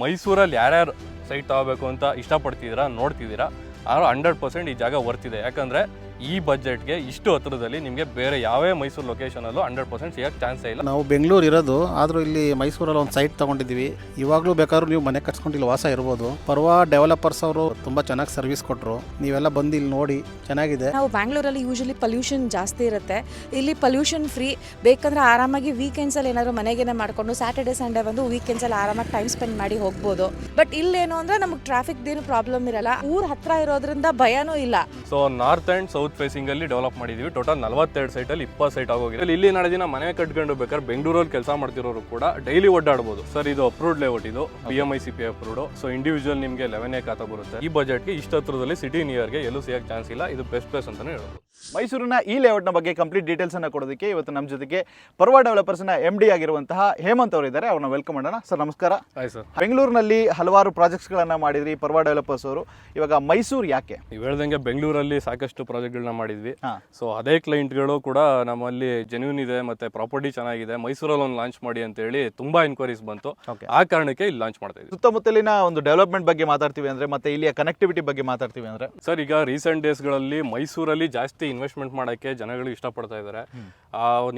ಮೈಸೂರಲ್ಲಿ ಯಾರ್ಯಾರು ಸೈಟ್ ತಗೋಬೇಕು ಅಂತ ಇಷ್ಟಪಡ್ತಿದ್ದೀರಾ ನೋಡ್ತಿದ್ದೀರಾ ಆದ್ರೂ ಹಂಡ್ರೆಡ್ ಪರ್ಸೆಂಟ್ ಈ ಜಾಗ ವರ್ತಿದೆ ಯಾಕಂದರೆ ಈ ಬಜೆಟ್ಗೆ ಇಷ್ಟು ಹತ್ರದಲ್ಲಿ ನಿಮಗೆ ಬೇರೆ ಯಾವೇ ಮೈಸೂರು ಲೊಕೇಶನಲ್ಲೂ ಹಂಡ್ರೆಡ್ ಪರ್ಸೆಂಟ್ ಸಿಗೋಕ್ಕೆ ಚಾನ್ಸ್ ಇಲ್ಲ. ನಾವು ಬೆಂಗಳೂರು ಇರೋದು ಆದರೂ ಇಲ್ಲಿ ಮೈಸೂರಲ್ಲಿ ಒಂದು ಸೈಟ್ ತೊಗೊಂಡಿದ್ದೀವಿ. ಇವಾಗಲೂ ಬೇಕಾದ್ರೂ ನೀವು ಮನೆ ಕಟ್ಸ್ಕೊಂಡು ಇಲ್ಲಿ ವಾಸ ಇರ್ಬೋದು. ಪರ್ವಾ ಡೆವಲಪರ್ಸ್ ಅವರು ತುಂಬ ಚೆನ್ನಾಗಿ ಸರ್ವಿಸ್ ಕೊಟ್ಟರು ನೀವೆಲ್ಲ ಬಂದು ಇಲ್ಲಿ ನೋಡಿ ಚೆನ್ನಾಗಿದೆ. ನಾವು ಬ್ಯಾಂಗ್ಳೂರಲ್ಲಿ ಯೂಶಲಿ ಪೊಲ್ಯೂಷನ್ ಜಾಸ್ತಿ ಇರುತ್ತೆ. ಇಲ್ಲಿ ಪೊಲ್ಯೂಷನ್ ಫ್ರೀ ಬೇಕಂದ್ರೆ ಆರಾಮಾಗಿ ವೀಕೆಂಡ್ಸಲ್ಲಿ ಏನಾದ್ರು ಮನೆಗೇನೆ ಮಾಡಿಕೊಂಡು ಸ್ಯಾಟರ್ಡೆ ಸಂಡೇ ಬಂದು ವೀಕೆಂಡ್ಸಲ್ಲಿ ಆರಾಮಾಗಿ ಟೈಮ್ ಸ್ಪೆಂಡ್ ಮಾಡಿ ಹೋಗ್ಬೋದು. ಬಟ್ ಇಲ್ಲೇನು ಅಂದರೆ ನಮಗೆ ಟ್ರಾಫಿಕ್ದೇನು ಪ್ರಾಬ್ಲಮ್ ಇರಲ್ಲ. ಊರ ಹತ್ರ ಇರೋದ್ರಿಂದ ಭಯನೂ ಇಲ್ಲ. So north and south facing ಅಲ್ಲಿ ಡೆವಲಪ್ ಮಾಡಿದೀವಿ. ಟೋಟಲ್ ನಲವತ್ತೆರಡು ಅಲ್ಲಿ ಇಪ್ಪತ್ತು ಸೈಟ್ ಆಗೋಗಿದೆ. ಇಲ್ಲಿ- ಇಲ್ಲಿ ನಾಳೆ ದಿನ ಮನೆ ಕಟ್ಕೊಂಡು ಬೇಕಾದ್ರೆ ಬೆಂಗಳೂರಲ್ಲಿ ಕೆಲಸ ಮಾಡ್ತಿರೋರು ಕೂಡ ಡೈಲಿ ಒಡ್ಡಾಡಬಹುದು ಸರ್, ಇದು ಅಪ್ರೂವ್ಡ್ ಲೇಔಟ್ ಇದು. B M I C P approved so individual ನಿಮಗೆ ಲೆವೆನ್ ಎ ಖಾತಾ ಬರುತ್ತೆ. ಈ ಬಜೆಟ್ಗೆ ಇಷ್ಟ ಹತ್ರದಲ್ಲಿ ಸಿಟಿ ನಿಯರ್ಗೆ ಎಲ್ಲೂ ಸಿಗಕ್ಕೆ ಚಾನ್ಸ್ ಇಲ್ಲ. ಇದು ಬೆಸ್ಟ್ ಪ್ಲೇಸ್ ಅಂತಾನೆ ಹೇಳ್ಬೋದು. ಮೈಸೂರಿನ ಈ ಲೇಔಟ್ನ ಬಗ್ಗೆ ಕಂಪ್ಲೀಟ್ ಡೀಟೇಲ್ಸ್ ಅನ್ನ ಕೊಡೋದಕ್ಕೆ ಇವತ್ತು ನಮ್ಮ ಜೊತೆಗೆ ಪರ್ವ ಡೆವಲಪರ್ಸ್ನ ಎಂ ಡಿ ಆಗಿರುವಂತಹ ಹೇಮಂತ್ ಅವರು ಇದ್ದಾರೆ. ಅವ್ರನ್ನ ವೆಲ್ಕಮ್ ಮಾಡೋಣ. ಸರ್ ನಮಸ್ಕಾರ. ಸರ್ ಬೆಂಗಳೂರಿನಲ್ಲಿ ಹಲವಾರು ಪ್ರಾಜೆಕ್ಟ್ಸ್ಗಳನ್ನು ಮಾಡಿದ್ರಿ ಪರ್ವ ಡೆವಲಪರ್ಸ್ ಅವರು. ಇವಾಗ ಮೈಸೂರು ಯಾಕೆ? ನೀವು ಹೇಳ್ದಂಗೆ ಬೆಂಗಳೂರಲ್ಲಿ ಸಾಕಷ್ಟು ಪ್ರಾಜೆಕ್ಟ್ಗಳನ್ನ ಮಾಡಿದ್ವಿ. ಸೊ ಅದೇ ಕ್ಲೈಂಟ್ಗಳು ಕೂಡ ನಮ್ಮಲ್ಲಿ ಜೆನ್ಯೂನ್ ಇದೆ ಮತ್ತೆ ಪ್ರಾಪರ್ಟಿ ಚೆನ್ನಾಗಿದೆ. ಮೈಸೂರಲ್ಲಿ ಒಂದು ಲಾಂಚ್ ಮಾಡಿ ಅಂತ ಹೇಳಿ ತುಂಬಾ ಎನ್ಕ್ವೈರೀಸ್ ಬಂತು. ಆ ಕಾರಣಕ್ಕೆ ಇಲ್ಲಿ ಲಾಂಚ್ ಮಾಡ್ತಾ ಸುತ್ತಮುತ್ತಲಿನ ಒಂದು ಡೆವಲಪ್ಮೆಂಟ್ ಬಗ್ಗೆ ಮಾತಾಡ್ತೀವಿ ಅಂದ್ರೆ ಮತ್ತೆ ಇಲ್ಲಿಯ ಕನೆಕ್ಟಿವಿಟಿ ಬಗ್ಗೆ ಮಾತಾಡ್ತೀವಿ ಅಂದ್ರೆ? ಸರ್ ಈಗ ರೀಸೆಂಟ್ ಡೇಸ್ಗಳಲ್ಲಿ ಮೈಸೂರಲ್ಲಿ ಜಾಸ್ತಿ ಇನ್ವೆಸ್ಟ್ಮೆಂಟ್ ಮಾಡೋಕ್ಕೆ ಜನಗಳು ಇಷ್ಟಪಡ್ತಾ ಇದ್ದಾರೆ.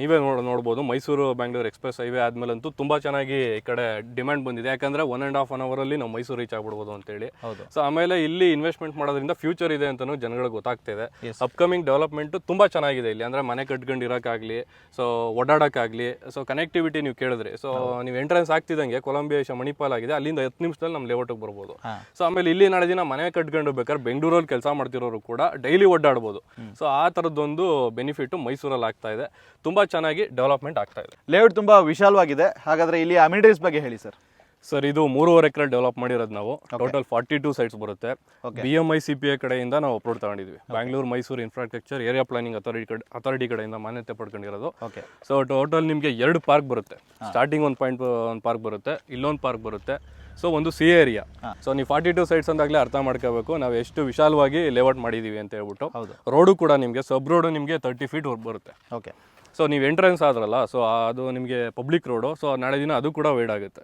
ನೀವೇ ನೋಡ್ ನೋಡ್ಬೋದು ಮೈಸೂರು ಬ್ಯಾಂಗ್ಳೂರ್ ಎಕ್ಸ್ಪ್ರೆಸ್ ಹೈವೇ ಆದ್ಮೇಲಂತೂ ತುಂಬಾ ಚೆನ್ನಾಗಿ ಈ ಕಡೆ ಡಿಮ್ಯಾಂಡ್ ಬಂದಿದೆ. ಯಾಕಂದ್ರೆ ಒನ್ ಆ್ಯಂಡ್ ಹಾಫ್ ಅನ್ ಅವರಲ್ಲಿ ನಾವು ಮೈಸೂರು ರೀಚ್ ಆಗ್ಬಿಡ್ಬೋದು ಅಂತೇಳಿ. ಹೌದು. ಸೊ ಆಮೇಲೆ ಇಲ್ಲಿ ಇನ್ವೆಸ್ಟ್ಮೆಂಟ್ ಮಾಡೋದ್ರಿಂದ ಫ್ಯೂಚರ್ ಇದೆ ಅಂತಲೂ ಜನಗಳಿಗೆ ಗೊತ್ತಾಗ್ತಿದೆ. ಅಪ್ಕಮಿಂಗ್ ಡೆವಲಪ್ಮೆಂಟ್ ತುಂಬಾ ಚೆನ್ನಾಗಿದೆ ಇಲ್ಲಿ. ಅಂದ್ರೆ ಮನೆ ಕಟ್ಕೊಂಡು ಇರೋಕ್ಕಾಗಲಿ ಸೊ ಓಡಾಡೋಕ್ಕಾಗಲಿ ಸೊ ಕನೆಕ್ಟಿವಿಟಿ ನೀವು ಕೇಳಿದ್ರಿ. ಸೊ ನೀವು ಎಂಟ್ರೆನ್ಸ್ ಆಗ್ತಿದ್ದಂಗೆ ಕೊಲಂಬಿಯಾ ಮಣಿಪಾಲ್ ಆಗಿದೆ ಅಲ್ಲಿಂದ ಹತ್ತು ನಿಮಿಷದಲ್ಲಿ ನಮ್ಮ ಲೇಔಟಿಗೆ ಬರ್ಬೋದು. ಸೊ ಆಮೇಲೆ ಇಲ್ಲಿ ನಾಳೆ ದಿನ ಮನೆ ಕಟ್ಕೊಂಡು ಬೇಕಾದ್ರೆ ಬೆಂಗಳೂರಲ್ಲಿ ಕೆಲಸ ಮಾಡ್ತಿರೋರು ಕೂಡ ಡೈಲಿ ಓಡಾಡ್ಬೋದು. ಸೊ ಆ ಥರದ್ದೊಂದು ಬೆನಿಫಿಟ್ಟು ಮೈಸೂರಲ್ಲಿ ಆಗ್ತಾ ಇದೆ. ತುಂಬಾ ಚೆನ್ನಾಗಿ ಡೆವಲಪ್ಮೆಂಟ್ ಆಗ್ತಾ ಇದೆ. ಲೇಔಟ್ ತುಂಬಾ ವಿಶಾಲವಾಗಿದೆ. ಹಾಗಾದ್ರೆ ಇಲ್ಲಿ ಅಮಿನಿಟೀಸ್ ಬಗ್ಗೆ ಹೇಳಿ ಸರ್ ಸರ್ ಇದು ಮೂರುವರೆ ಎಕರೆ ಡೆವಲಪ್ ಮಾಡಿರೋದು ನಾವು. ಟೋಟಲ್ ಫಾರ್ಟಿ ಟೂ ಸೈಟ್ಸ್ ಬರುತ್ತೆ. B M I C P A ಕಡೆಯಿಂದ ನಾವು approve ತಗೊಂಡಿದ್ವಿ. Bangalore Mysuru infrastructure area planning authority ಕಡೆ ಅಥಾರಿಟಿ ಕಡೆಯಿಂದ ಮಾನ್ಯತೆ ಪಡ್ಕೊಂಡಿರೋದು. ಓಕೆ ಸೊ ಟೋಟಲ್ ನಿಮಗೆ ಎರಡು ಪಾರ್ಕ್ ಬರುತ್ತೆ. ಸ್ಟಾರ್ಟಿಂಗ್ ಒಂದು ಪಾಯಿಂಟ್ ಒಂದು ಪಾರ್ಕ್ ಬರುತ್ತೆ. ಇಲ್ಲೊಂದು ಪಾರ್ಕ್ ಬರುತ್ತೆ. ಸೊ ಒಂದು ಸಿ ಏರಿಯಾ ಸೊ ನೀವು ಫಾರ್ಟಿ ಟೂ ಸೈಟ್ಸ್ ಅಂದಾಗಲೇ ಅರ್ಥ ಮಾಡ್ಕೋಬೇಕು. ನಾವು ಎಷ್ಟು ವಿಶಾಲವಾಗಿ ಲೇಔಟ್ ಮಾಡಿದ್ದೀವಿ ಅಂತ ಹೇಳ್ಬಿಟ್ಟು. ಹೌದು. ರೋಡು ಕೂಡ ನಿಮಗೆ ಸಬ್ ರೋಡು ನಿಮಗೆ ತರ್ಟಿ ಫೀಟ್ ಬರುತ್ತೆ. ಓಕೆ ಸೊ ನೀವು ಎಂಟ್ರೆನ್ಸ್ ಆದ್ರಲ್ಲ ಸೊ ಅದು ನಿಮಗೆ ಪಬ್ಲಿಕ್ ರೋಡು ಸೊ ನಾಳೆ ದಿನ ಅದು ಕೂಡ ವೈಡ್ ಆಗುತ್ತೆ.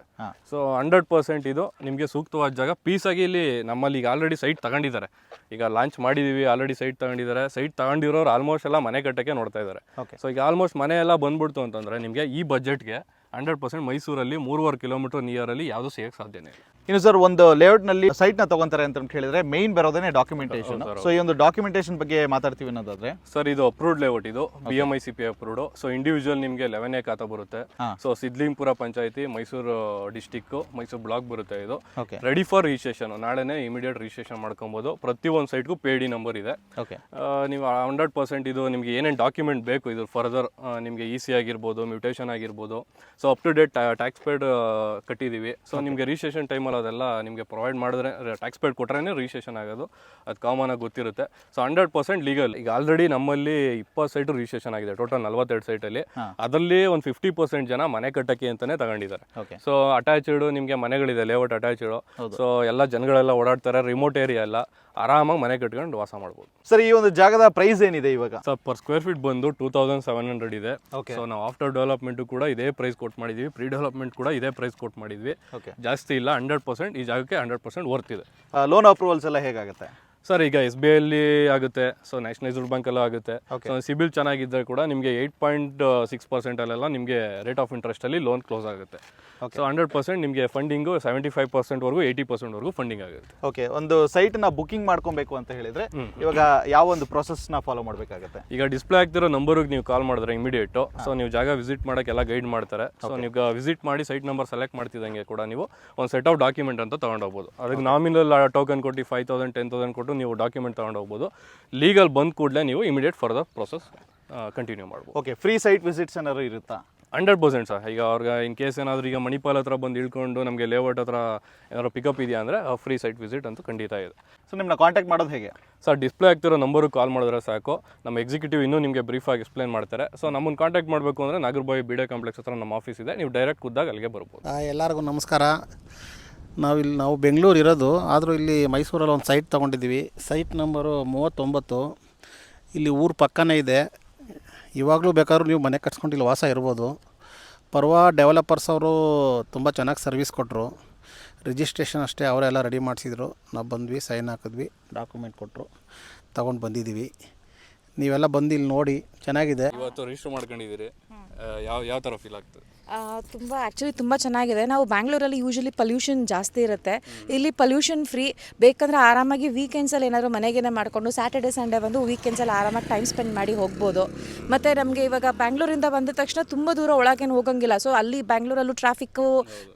ಸೊ ಹಂಡ್ರೆಡ್ ಪರ್ಸೆಂಟ್ ಇದು ನಿಮಗೆ ಸೂಕ್ತವಾದ ಜಾಗ. ಪೀಸಾಗಿ ಇಲ್ಲಿ ನಮ್ಮಲ್ಲಿ ಈಗ ಆಲ್ರೆಡಿ ಸೈಟ್ ತಗೊಂಡಿದ್ದಾರೆ. ಈಗ ಲಾಂಚ್ ಮಾಡಿದ್ದೀವಿ ಆಲ್ರೆಡಿ ಸೈಟ್ ತಗೊಂಡಿದ್ದಾರೆ. ಸೈಟ್ ತಗೊಂಡಿರೋರು ಆಲ್ಮೋಸ್ಟ್ ಎಲ್ಲ ಮನೆ ಕಟ್ಟಕ್ಕೆ ನೋಡ್ತಾ ಇದ್ದಾರೆ. ಓಕೆ ಸೊ ಈಗ ಆಲ್ಮೋಸ್ಟ್ ಮನೆ ಎಲ್ಲ ಬಂದ್ಬಿಡ್ತು ಅಂತಂದ್ರೆ ನಿಮಗೆ ಈ ಬಜೆಟ್ಗೆ ಹಂಡ್ರೆಡ್ ಪರ್ಸೆಂಟ್ ಮೈಸೂರಲ್ಲಿ ಮೂರುವರೆ ಕಿಲೋಮೀಟರ್ ನಿಯರಲ್ಲಿ ಯಾವುದೂ ಸಿಗೋಕ್ಕೆ ಸಾಧ್ಯನೇ ಇಲ್ಲ. ಇನ್ನು ಸರ್ ಒಂದು ಲೇಔಟ್ನಲ್ಲಿ ಸೈಟ್ನ ತಗೊಂತಾರೆ ಅಂತ ಹೇಳಿದ್ರೆ ಮೇನ್ ಬರೋದೇ ಡಾಕ್ಯುಮೆಂಟೇಶನ್ ಸೊ ಈ ಒಂದು ಡಾಕ್ಯುಮೆಂಟೇಶನ್ ಬಗ್ಗೆ ಮಾತಾಡ್ತೀವಿ ಅನ್ನೋದಾದ್ರೆ? ಸರ್ ಇದು ಅಪ್ರೂವ್ಡ್ ಲೇಔಟ್ ಇದು B M I C P approved so individual ನಿಮಗೆ ಲೆವೆನ್ ಎ ಖಾತಾ ಬರುತ್ತೆ. ಸೊ ಸಿದ್ಲಿಂಗ್ಪುರ ಪಂಚಾಯತಿ ಮೈಸೂರು ಡಿಸ್ಟಿಕ್ ಮೈಸೂರು ಬ್ಲಾಕ್ ಬರುತ್ತೆ ಇದು. ರೆಡಿ ಫಾರ್ ರಿಜಿಸ್ಟ್ರೇಷನ್ ನಾಳೆನೇ ಇಮಿಡಿಯೇಟ್ ರಿಜಿಸ್ಟ್ರೇಷನ್ ಮಾಡ್ಕೊಬಹುದು ಪ್ರತಿ ಒಂದು ಸೈಟ್ಗೂ ಪೇಡಿ ನಂಬರ್ ಇದೆ. ನೀವು ಹಂಡ್ರೆಡ್ ಪರ್ಸೆಂಟ್ ಇದು ನಿಮಗೆ ಏನೇನು ಡಾಕ್ಯುಮೆಂಟ್ ಬೇಕು ಇದು ಫರ್ದರ್ ನಿಮಗೆ ಇ ಸಿ ಆಗಿರ್ಬೋದು ಮ್ಯೂಟೇಷನ್ ಆಗಿರ್ಬೋದು. So up to date tax paid ಕಟ್ಟಿದ್ದೀವಿ so ನಿಮಗೆ ರಿಜಿಸ್ಟ್ರೇಷನ್ ಟೈಮಲ್ಲಿ ಅದೆಲ್ಲ ನಿಮಗೆ ಪ್ರೊವೈಡ್ ಮಾಡಿದ್ರೆ ಟ್ಯಾಕ್ಸ್ ಪೇಡ್ ಕೊಟ್ರೇ ರಿಜಿಸ್ಟ್ರೇಷನ್ ಆಗೋದು. ಅದು ಕಾಮನ್ ಆಗಿ ಗೊತ್ತಿರುತ್ತೆ. ಸೊ ಹಂಡ್ರೆಡ್ ಪರ್ಸೆಂಟ್ ಲೀಗಲ್ ಈಗ ಆಲ್ರೆಡಿ ನಮ್ಮಲ್ಲಿ ಇಪ್ಪತ್ತು ಸೈಟು ರಿಜಿಸ್ಟ್ರೇಷನ್ ಆಗಿದೆ. ಟೋಟಲ್ ನಲವತ್ತೆರಡು ಸೈಟಲ್ಲಿ. ಅದರಲ್ಲಿ ಒಂದು ಫಿಫ್ಟಿ ಪರ್ಸೆಂಟ್ ಜನ ಮನೆ ಕಟ್ಟಕ್ಕೆ ಅಂತಾನೆ ತಗೊಂಡಿದ್ದಾರೆ. ಓಕೆ ಸೊ ಅಟ್ಯಾಚ್ಡ್ ನಿಮಗೆ ಮನೆಗಳಿದೆ ಲೇಔಟ್ ಅಟ್ಯಾಚ್ಡ್. ಸೊ ಎಲ್ಲ ಜನಗಳೆಲ್ಲ ಓಡಾಡ್ತಾರೆ ರಿಮೋಟ್ ಏರಿಯಾ ಎಲ್ಲ. ಆರಾಮಾಗಿ ಮನೆ ಕಟ್ಕೊಂಡು ವಾಸ ಮಾಡ್ಬೋದು. ಸರ್ ಈ ಒಂದು ಜಾಗದ ಪ್ರೈಸ್ ಏನಿದೆ ಇವಾಗ? ಸರ್ ಪರ್ ಸ್ಕ್ವೇರ್ ಫೀಟ್ ಬಂದು ಟೂ ತೌಸಂಡ್ ಸೆವೆನ್ ಹಂಡ್ರೆಡ್ ಇದೆ. ಸೊ ನಾವು ಆಫ್ಟರ್ ಡೆವಲಪ್ಮೆಂಟ್ ಕೂಡ ಇದೇ ಪ್ರೈಸ್ ಕೊಟ್ಟು ಮಾಡಿದ್ವಿ. ಪ್ರೀ ಡೆವಲಪ್ಮೆಂಟ್ ಕೂಡ ಇದೇ ಪ್ರೈಸ್ ಕೊಟ್ಟು ಮಾಡಿದ್ವಿ. ಜಾಸ್ತಿ ಇಲ್ಲ ಹಂಡ್ರೆಡ್ ಪರ್ಸೆಂಟ್ ಈ ಜಾಗಕ್ಕೆ hundred percent worth loan approvals ಎಲ್ಲ ಹೇಗಾಗುತ್ತೆ? ಸರ್ ಈಗ ಎಸ್ ಬಿ ಐಲಿ ಆಗುತ್ತೆ ಸೊ ನ್ಯಾಷನಲೈಸ್ಡ್ ಬ್ಯಾಂಕಲ್ಲೂ ಆಗುತ್ತೆ. ಸೊ ಸಿಬಿಲ್ ಚೆನ್ನಾಗಿದ್ದರೆ ಕೂಡ ನಿಮಗೆ ಏಯ್ಟ್ ಪಾಯಿಂಟ್ ಸಿಕ್ಸ್ ಪರ್ಸೆಂಟಲ್ಲೆಲ್ಲ ನಿಮಗೆ ರೇಟ್ ಆಫ್ ಇಂಟ್ರೆಸ್ಟಲ್ಲಿ ಲೋನ್ ಕ್ಲೋಸ್ ಆಗುತ್ತೆ. ಸೊ ಹಂಡ್ರೆಡ್ ಪರ್ಸೆಂಟ್ ನಿಮಗೆ ಫಂಡಿಂಗು ಸೆವೆಂಟಿ ಫೈವ್ ಪರ್ಸೆಂಟ್ವರೆಗೂ ಏಯ್ಟಿ ಪರ್ಸೆಂಟ್ವರೆಗೂ ಫಂಡಿಂಗ್ ಆಗುತ್ತೆ. ಓಕೆ ಒಂದು ಸೈಟ್ನ ಬುಕಿಂಗ್ ಮಾಡ್ಕೊಬೇಕು ಅಂತ ಹೇಳಿದ್ರೆ ಇವಾಗ ಯಾವ ಒಂದು ಪ್ರೊಸೆಸ್ನ ಫಾಲೋ ಮಾಡಬೇಕಾಗುತ್ತೆ? ಈಗ ಡಿಸ್ಪ್ಲೇ ಆಗ್ತಿರೋ ನಂಬರ್ಗೆ ನೀವು ಕಾಲ್ ಮಾಡಿದ್ರೆ ಇಮಿಡಿಯೇಟು ಸೊ ನೀವು ಜಾಗ ವಿಸಿಟ್ ಮಾಡೋಕ್ಕೆ ಎಲ್ಲ ಗೈಡ್ ಮಾಡ್ತಾರೆ. ಸೊ ನೀವು ವಿಸಿಟ್ ಮಾಡಿ ಸೈಟ್ ನಂಬರ್ ಸೆಲೆಕ್ಟ್ ಮಾಡ್ತಿದ್ದಂಗೆ ಕೂಡ ನೀವು ಒಂದು ಸೆಟ್ ಆಫ್ ಡಾಕ್ಯುಮೆಂಟ್ ಅಂತ ತೊಗೊಂಡೋಗ್ಬೋದು. ಅದಕ್ಕೆ ನಾಮಿನಲ್ ಟೋಕನ್ ಕೊಟ್ಟು ಫೈವ್ ತೌಸಂಡ್ ಟೆನ್ ತೌಸಂಡ್ ಕೊಟ್ಟು ನೀವು ಡಾಕ್ಯುಮೆಂಟ್ ತೊಗೊಂಡೋಗ್ಬೋದು ಲೀಗಲ್ ಬಂದ ಕೂಡಲೇ ನೀವು ಇಮಿಡಿಯೇಟ್ ಫರ್ದರ್ ಪ್ರೊಸೆಸ್ ಕಂಟಿನ್ಯೂ ಮಾಡ್ಬೋದು. ಓಕೆ ಫ್ರೀ ಸೈಟ್ ವಿಸಿಟ್ಸ್ ಏನಾದ್ರು ಇರುತ್ತಾ? ಹಂಡ್ರೆಡ್ ಪರ್ಸೆಂಟ್ ಸರ್ ಈಗ ಅವ್ರಿಗೆ ಇನ್ ಕೇಸ್ ಏನಾದರೂ ಈಗ ಮಣಿಪಾಲ್ ಹತ್ರ ಬಂದು ಇಳ್ಕೊಂಡು ನಮಗೆ ಲೇಔಟ್ ಹತ್ರ ಏನಾದ್ರು ಪಿಕಪ್ ಇದೆಯಾ ಅಂದರೆ ಫ್ರೀ ಸೈಟ್ ವಿಸಿಟ್ ಅಂತೂ ಖಂಡಿತ ಇದೆ. ಸೊ ನಿಮ್ಮನ್ನ ಕಾಂಟ್ಯಾಕ್ಟ್ ಮಾಡೋದು ಹೇಗೆ? ಸರ್ ಡಿಸ್ಪ್ಲೇ ಆಗ್ತಿರೋ ನಂಬರು ಕಾಲ್ ಮಾಡಿದ್ರೆ ಸಾಕು. ನಮ್ಮ ಎಕ್ಸಿಕ್ಯೂಟಿವ್ ಇನ್ನೂ ನಿಮಗೆ ಬ್ರೀಫಾಗಿ ಎಕ್ಸ್ಪ್ಲೇನ್ ಮಾಡ್ತಾರೆ. ಸೊ ನಮ್ಮನ್ನು ಕಾಂಟ್ಯಾಕ್ಟ್ ಮಾಡಬೇಕು ಅಂದರೆ ನಾಗರಬಾಯಿ ಬಿ ಡಿ ಕಾಂಪ್ಲೆಕ್ಸ್ ಹತ್ರ ನಮ್ಮ ಆಫೀಸ್ ಇದೆ. ನೀವು ಡೈರೆಕ್ಟ್ ಕುದ್ದಾಗ ಅಲ್ಲಿಗೆ ಬರ್ಬೋದು. ಎಲ್ಲರಿಗೂ ನಮಸ್ಕಾರ. ನಾವಿಲ್ಲಿ ನಾವು ಬೆಂಗಳೂರು ಇರೋದು ಆದರೂ ಇಲ್ಲಿ ಮೈಸೂರಲ್ಲಿ ಒಂದು ಸೈಟ್ ತೊಗೊಂಡಿದ್ದೀವಿ. ಸೈಟ್ ನಂಬರು ಮೂವತ್ತೊಂಬತ್ತು. ಇಲ್ಲಿ ಊರು ಪಕ್ಕನೇ ಇದೆ. ಇವಾಗಲೂ ಬೇಕಾದ್ರೂ ನೀವು ಮನೆ ಕಟ್ಸ್ಕೊಂಡು ಇಲ್ಲಿ ವಾಸ ಇರ್ಬೋದು. ಪರ್ವಾ ಡೆವಲಪರ್ಸ್ ಅವರು ತುಂಬ ಚೆನ್ನಾಗಿ ಸರ್ವಿಸ್ ಕೊಟ್ಟರು ರಿಜಿಸ್ಟ್ರೇಷನ್ ಅಷ್ಟೇ ಅವರೆಲ್ಲ ರೆಡಿ ಮಾಡಿಸಿದ್ರು. ನಾವು ಬಂದ್ವಿ ಸೈನ್ ಹಾಕಿದ್ವಿ ಡಾಕ್ಯುಮೆಂಟ್ ಕೊಟ್ಟರು ತಗೊಂಡು ಬಂದಿದ್ದೀವಿ. ನೀವೆಲ್ಲ ಬಂದು ಇಲ್ಲಿ ನೋಡಿ ಚೆನ್ನಾಗಿದೆ. ಇವತ್ತು ರಿಜಿಸ್ಟರ್ ಮಾಡ್ಕೊಂಡಿದ್ದೀರಿ. ಯಾವ ಯಾವ ಥರ ಫೀಲ್ ಆಗ್ತದೆ? ತುಂಬ ಆ್ಯಕ್ಚುಲಿ ತುಂಬ ಚೆನ್ನಾಗಿದೆ. ನಾವು ಬ್ಯಾಂಗ್ಳೂರಲ್ಲಿ ಯೂಶಲಿ ಪಲ್ಯೂಷನ್ ಜಾಸ್ತಿ ಇರುತ್ತೆ. ಇಲ್ಲಿ ಪಲ್ಯೂಷನ್ ಫ್ರೀ ಬೇಕಂದ್ರೆ ಆರಾಮಾಗಿ ವೀಕೆಂಡ್ಸಲ್ಲಿ ಏನಾದರೂ ಮನೆಗೇನೆ ಮಾಡಿಕೊಂಡು ಸ್ಯಾಟರ್ಡೆ ಸಂಡೇ ಬಂದು ವೀಕೆಂಡ್ಸಲ್ಲಿ ಆರಾಮಾಗಿ ಟೈಮ್ ಸ್ಪೆಂಡ್ ಮಾಡಿ ಹೋಗ್ಬೋದು. ಮತ್ತು ನಮಗೆ ಇವಾಗ ಬ್ಯಾಂಗ್ಳೂರಿಂದ ಬಂದ ತಕ್ಷಣ ತುಂಬ ದೂರ ಒಳಗೇನು ಹೋಗಂಗಿಲ್ಲ. ಸೊ ಅಲ್ಲಿ ಬ್ಯಾಂಗ್ಳೂರಲ್ಲೂ ಟ್ರಾಫಿಕ್ಕು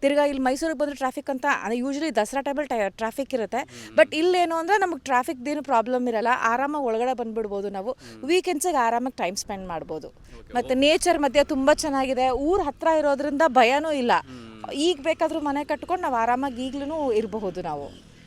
ತಿರ್ಗಾ ಇಲ್ಲಿ ಮೈಸೂರಿಗೆ ಬಂದರೆ ಟ್ರಾಫಿಕ್ ಅಂತ ಯೂಶಲಿ ದಸರಾ ಟೈಮಲ್ಲಿ ಟ್ರಾಫಿಕ್ ಇರುತ್ತೆ. ಬಟ್ ಇಲ್ಲೇನು ಅಂದರೆ ನಮಗೆ ಟ್ರಾಫಿಕ್ದೇನು ಪ್ರಾಬ್ಲಮ್ ಇರಲ್ಲ. ಆರಾಮಾಗಿ ಒಳಗಡೆ ಬಂದುಬಿಡ್ಬೋದು ನಾವು. ವೀಕೆಂಡ್ಸಿಗೆ ಆರಾಮಾಗಿ ಟೈಮ್ ಸ್ಪೆಂಡ್ ಮಾಡ್ಬೋದು. ಮತ್ತು ನೇಚರ್ ಮಧ್ಯೆ ತುಂಬ ಚೆನ್ನಾಗಿದೆ. ಊರ ಹತ್ರ ಇರೋದ್ರಿಂದ ಭಯನೂ ಇಲ್ಲ. ಈಗ ಬೇಕಾದರೂ ಮನೆ ಕಟ್ಕೊಂಡು ನಾವು ಆರಾಮಾಗಿ ಈಗಲೂ ಇರಬಹುದು ನಾವು.